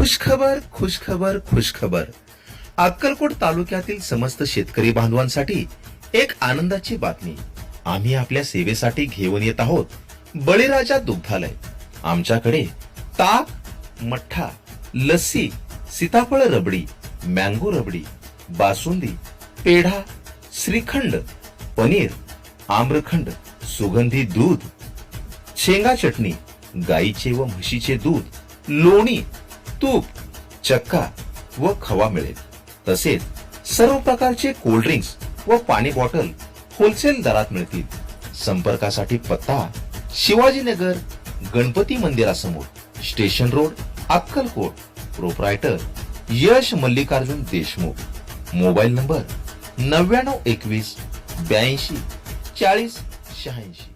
खुशखबर खुशखबर खुशखबर. अक्कलकोट तालुक्यातील समस्त शेतकरी बांधवांसाठी एक आनंदाची बातमी. आम्ही आपल्या सेवेसाठी घेऊन येत आहोत बळीराजा दुग्धालय. आमच्याकडे ताक मठ्ठा लस्सी सीताफळ रबडी मँगो रबडी बासुंदी पेढा श्रीखंड पनीर आम्रखंड सुगंधी दूध शेंगा चटणी गाईचे व म्हशीचे दूध लोणी तूप चक्का व खवा मिळेल. तसेच सर्व प्रकारचे कोल्ड ड्रिंक्स व पाणी बॉटल होलसेल दरात मिळतील. संपर्कासाठी पत्ता शिवाजीनगर गणपती मंदिरासमोर station road Akkalkot. Proprietor Yash Mallikarjun Deshmukh. Mobile number नव्याण्णव एकवीस ब्याऐंशी चाळीस शहाऐंशी.